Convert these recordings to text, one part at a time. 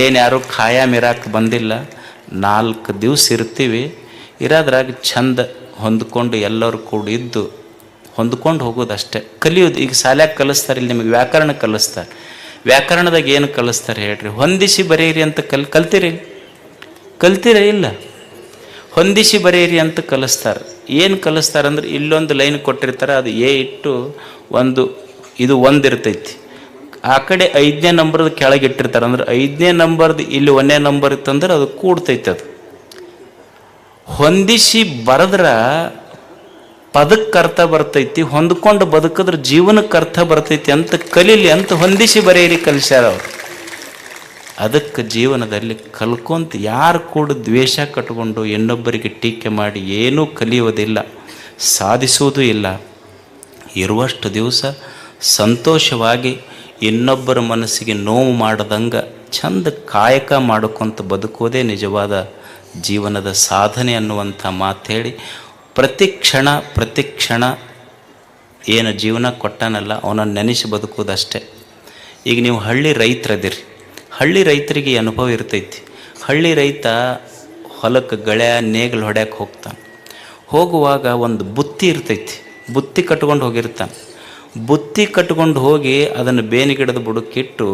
ಇಲ್ಲೇನು ಯಾರೂ ಖಾಯಂ ಇರಕ್ಕೆ ಬಂದಿಲ್ಲ. ನಾಲ್ಕು ದಿವಸ ಇರ್ತೀವಿ. ಇರೋದ್ರಾಗ ಚಂದ ಹೊಂದ್ಕೊಂಡು ಎಲ್ಲರೂ ಕೂಡ ಇದ್ದು ಹೊಂದ್ಕೊಂಡು ಹೋಗೋದು ಅಷ್ಟೇ ಕಲಿಯೋದು, ಈಗ ಶಾಲ್ಯಾಗ ಕಲಿಸ್ತಾರೆ, ಇಲ್ಲಿ ನಿಮಗೆ ವ್ಯಾಕರಣ ಕಲಿಸ್ತಾರೆ. ವ್ಯಾಕರಣದಾಗ ಏನು ಕಲಿಸ್ತಾರೆ ಹೇಳ್ರಿ. ಹೊಂದಿಸಿ ಬರೆಯಿರಿ ಅಂತ ಕಲ್, ಕಲ್ತಿರಿ? ಕಲ್ತಿರೇ ಇಲ್ಲ? ಹೊಂದಿಸಿ ಬರೆಯಿರಿ ಅಂತ ಕಲಿಸ್ತಾರೆ. ಏನು ಕಲಿಸ್ತಾರೆ ಅಂದ್ರೆ ಇಲ್ಲೊಂದು ಲೈನ್ ಕೊಟ್ಟಿರ್ತಾರೆ, ಅದು ಎ ಇಟ್ಟು ಒಂದು, ಇದು ಒಂದು ಇರ್ತೈತಿ ಆ ಕಡೆ ಐದನೇ ನಂಬರ್ದು ಕೆಳಗೆ ಇಟ್ಟಿರ್ತಾರೆ. ಅಂದ್ರೆ ಐದನೇ ನಂಬರ್ದು ಇಲ್ಲಿ ಒಂದೇ ನಂಬರ್ ಇತ್ತಂದ್ರೆ ಅದು ಕೂಡ್ತೈತೆ ಅದು. ಹೊಂದಿಸಿ ಬರೆದ್ರೆ ಪದಕ್ಕೆ ಅರ್ಥ ಬರ್ತೈತಿ, ಹೊಂದ್ಕೊಂಡು ಬದುಕಿದ್ರೆ ಜೀವನಕ್ಕೆ ಅರ್ಥ ಬರ್ತೈತಿ ಅಂತ ಕಲೀಲಿ ಅಂತ ಹೊಂದಿಸಿ ಬರೆಯಿರಿ ಕಲಿಸ್ಯಾರ ಅವರು. ಅದಕ್ಕೆ ಜೀವನದಲ್ಲಿ ಕಲ್ಕೊಂತ ಯಾರು ಕೂಡ ದ್ವೇಷ ಕಟ್ಕೊಂಡು ಇನ್ನೊಬ್ಬರಿಗೆ ಟೀಕೆ ಮಾಡಿ ಏನೂ ಕಲಿಯೋದಿಲ್ಲ ಸಾಧಿಸುವುದೂ ಇಲ್ಲ. ಇರುವಷ್ಟು ದಿವಸ ಸಂತೋಷವಾಗಿ ಇನ್ನೊಬ್ಬರ ಮನಸ್ಸಿಗೆ ನೋವು ಮಾಡದಂಗ ಚಂದ ಕಾಯಕ ಮಾಡ್ಕೊತ ಬದುಕೋದೇ ನಿಜವಾದ ಜೀವನದ ಸಾಧನೆ ಅನ್ನುವಂಥ ಮಾತು ಹೇಳಿ ಪ್ರತಿ ಕ್ಷಣ ಪ್ರತಿ ಕ್ಷಣ ಏನು ಜೀವನ ಕೊಟ್ಟನಲ್ಲ ಅವನನ್ನು ನೆನೆಸಿ ಬದುಕೋದಷ್ಟೇ ಈಗ ನೀವು ಹಳ್ಳಿ ರೈತರದಿರಿ. ಹಳ್ಳಿ ರೈತರಿಗೆ ಅನುಭವ ಇರ್ತೈತಿ. ಹಳ್ಳಿ ರೈತ ಹೊಲಕ್ಕೆ ಗಳೆ ನೇಗಿಲು ಹೊಡ್ಯಾಕೆ ಹೋಗ್ತಾನೆ. ಹೋಗುವಾಗ ಒಂದು ಬುತ್ತಿ ಇರ್ತೈತಿ. ಬುತ್ತಿ ಕಟ್ಕೊಂಡು ಹೋಗಿರ್ತಾನೆ. ಬುತ್ತಿ ಕಟ್ಕೊಂಡು ಹೋಗಿ ಅದನ್ನು ಬೇನಿಗಿಡದ ಬುಡಕ್ಕಿಟ್ಟು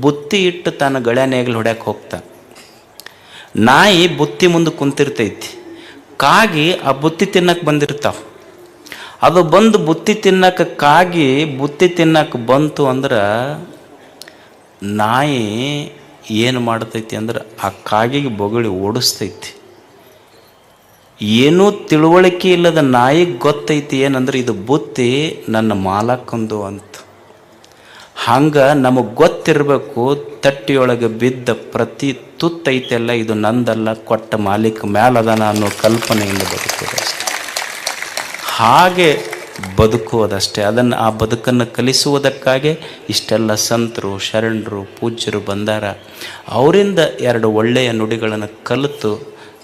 ಬುತ್ತಿ ಇಟ್ಟು ತಾನು ಗಳೆ ನೇಗಿಲು ಹೊಡ್ಯಕ್ಕೆ ಹೋಗ್ತಾನೆ ನಾಯಿ ಬುತ್ತಿ ಮುಂದೆ ಕುಂತಿರ್ತೈತಿ. ಕಾಗಿ ಆ ಬುತ್ತಿ ತಿನ್ನಕ್ಕೆ ಬಂದಿರ್ತಾವ. ಅದು ಬಂದು ಬುತ್ತಿ ತಿನ್ನಕ್ಕೆ ಕಾಗಿ ಬುತ್ತಿ ತಿನ್ನಕ್ಕೆ ಬಂತು ಅಂದ್ರೆ ನಾಯಿ ಏನು ಮಾಡ್ತೈತಿ ಅಂದ್ರೆ ಆ ಕಾಗಿಗೆ ಬೊಗಳಿ ಓಡಿಸ್ತೈತಿ. ಏನೂ ತಿಳುವಳಿಕೆ ಇಲ್ಲದ ನಾಯಿಗೆ ಗೊತ್ತೈತಿ ಏನಂದ್ರೆ ಇದು ಬುತ್ತಿ ನನ್ನ ಮಾಲಕ್ಕಂದು ಅಂತ. ಹಂಗೆ ನಮಗೆ ಗೊತ್ತಿರಬೇಕು ತಟ್ಟಿಯೊಳಗೆ ಬಿದ್ದ ಪ್ರತಿ ತುತ್ತೈತೆಲ್ಲ ಇದು ನಂದಲ್ಲ, ಕೊಟ್ಟ ಮಾಲೀಕ ಮ್ಯಾಲದನ ಅನ್ನೋ ಕಲ್ಪನೆಯಿಂದ ಬದುಕೋದಷ್ಟೆ ಹಾಗೆ ಬದುಕುವುದಷ್ಟೇ. ಅದನ್ನು ಆ ಬದುಕನ್ನು ಕಲಿಸುವುದಕ್ಕಾಗಿ ಇಷ್ಟೆಲ್ಲ ಸಂತರು, ಶರಣರು, ಪೂಜ್ಯರು ಬಂದಾರ. ಅವರಿಂದ ಎರಡು ಒಳ್ಳೆಯ ನುಡಿಗಳನ್ನು ಕಲಿತು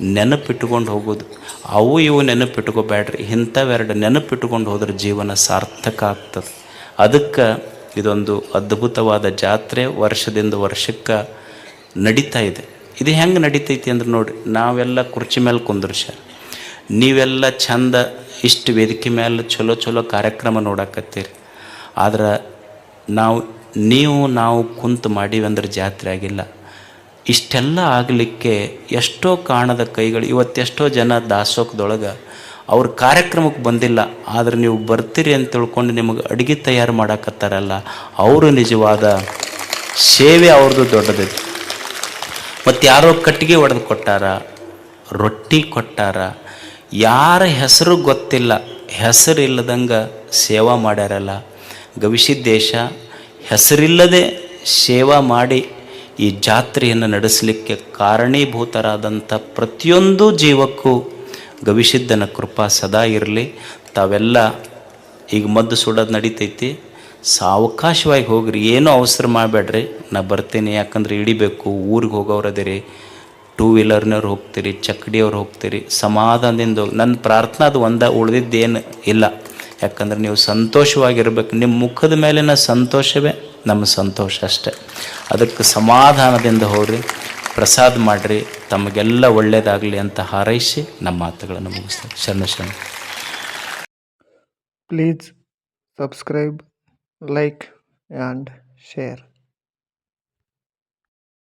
ನೆನಪಿಟ್ಕೊಂಡು ಹೋಗೋದು. ಅವು ಇವು ನೆನಪಿಟ್ಕೋಬೇಡ್ರಿ. ಇಂಥವೆರಡು ನೆನಪಿಟ್ಟುಕೊಂಡು ಹೋದ್ರೆ ಜೀವನ ಸಾರ್ಥಕ ಆಗ್ತದೆ. ಅದಕ್ಕೆ ಇದೊಂದು ಅದ್ಭುತವಾದ ಜಾತ್ರೆ ವರ್ಷದಿಂದ ವರ್ಷಕ್ಕೆ ನಡೀತಾ ಇದೆ. ಇದು ಹೆಂಗೆ ನಡೀತೈತಿ ಅಂದ್ರೆ ನೋಡಿ ನಾವೆಲ್ಲ ಕುರ್ಚಿ ಮೇಲೆ ಕುಂದ್ರಸ್ಯಾರ. ನೀವೆಲ್ಲ ಚಂದ ಇಷ್ಟು ವೇದಿಕೆ ಮೇಲೆ ಚಲೋ ಚಲೋ ಕಾರ್ಯಕ್ರಮ ನೋಡಕತ್ತೀರಿ. ಆದ್ರೆ ನಾವು, ನೀವು ನಾವು ಕುಂತು ಮಾಡೀವಿ ಅಂದ್ರೆ ಜಾತ್ರೆ ಆಗಿಲ್ಲ. ಇಷ್ಟೆಲ್ಲ ಆಗಲಿಕ್ಕೆ ಎಷ್ಟೋ ಕಾಣದ ಕೈಗಳು, ಇವತ್ತೆಷ್ಟೋ ಜನ ದಾಸೋಕದೊಳಗೆ ಅವ್ರ ಕಾರ್ಯಕ್ರಮಕ್ಕೆ ಬಂದಿಲ್ಲ. ಆದರೆ ನೀವು ಬರ್ತೀರಿ ಅಂತ ತಿಳ್ಕೊಂಡು ನಿಮಗೆ ಅಡುಗೆ ತಯಾರು ಮಾಡಕತ್ತಾರಲ್ಲ, ಅವರು ನಿಜವಾದ ಸೇವೆ ಅವ್ರದ್ದು ದೊಡ್ಡದೈತಿ ಮತ್ತು ಯಾರೋ ಕಟ್ಟಿಗೆ ಒಡೆದು ಕೊಟ್ಟಾರ, ರೊಟ್ಟಿ ಕೊಟ್ಟಾರ, ಯಾರ ಹೆಸರು ಗೊತ್ತಿಲ್ಲ, ಹೆಸರು ಸೇವಾ ಮಾಡ್ಯಾರಲ್ಲ. ಗವಿಸಿದ್ದೇಶ, ಹೆಸರಿಲ್ಲದೆ ಸೇವಾ ಮಾಡಿ ಈ ಜಾತ್ರೆಯನ್ನು ನಡೆಸಲಿಕ್ಕೆ ಕಾರಣೀಭೂತರಾದಂಥ ಪ್ರತಿಯೊಂದು ಜೀವಕ್ಕೂ ಗವಿಸಿದ್ದನ ಕೃಪಾ ಸದಾ ಇರಲಿ. ತಾವೆಲ್ಲ ಈಗ ಮದ್ದು ಸುಡೋದು ನಡೀತೈತಿ. ಸಾವಕಾಶವಾಗಿ ಹೋಗ್ರಿ, ಏನೂ ಅವಸರ ಮಾಡಬೇಡ್ರಿ. ನಾ ಬರ್ತೀನಿ, ಯಾಕಂದ್ರೆ ಇಡಿಬೇಕು ಊರಿಗೆ ಹೋಗೋರದಿರಿ ಟೂ ವೀಲರ್ನವ್ರು ಹೋಗ್ತೀರಿ ಚಕ್ಕಡಿಯವ್ರು ಹೋಗ್ತೀರಿ. ಸಮಾಧಾನದಿಂದ ಹೋಗಿ ನನ್ನ ಪ್ರಾರ್ಥನೆ ಅದು ಒಂದ, ಉಳಿದಿದ್ದೇನು ಇಲ್ಲ. ಯಾಕಂದ್ರೆ ನೀವು ಸಂತೋಷವಾಗಿರ್ಬೇಕು. ನಿಮ್ಮ ಮುಖದ ಮೇಲಿನ ಸಂತೋಷವೇ ನಮ್ಮ ಸಂತೋಷ ಅಷ್ಟೆ. ಅದಕ್ಕೆ ಸಮಾಧಾನದಿಂದ ಹೋಗ್ರಿ, ಪ್ರಸಾದ ಮಾಡಿರಿ, ತಮಗೆಲ್ಲ ಒಳ್ಳೆಯದಾಗಲಿ ಅಂತ ಹಾರೈಸಿ ನಮ್ಮ ಮಾತುಗಳನ್ನು ಮುಗಿಸ್ತಾರೆ ಶರಣ ಶರಣ. Please subscribe like and share.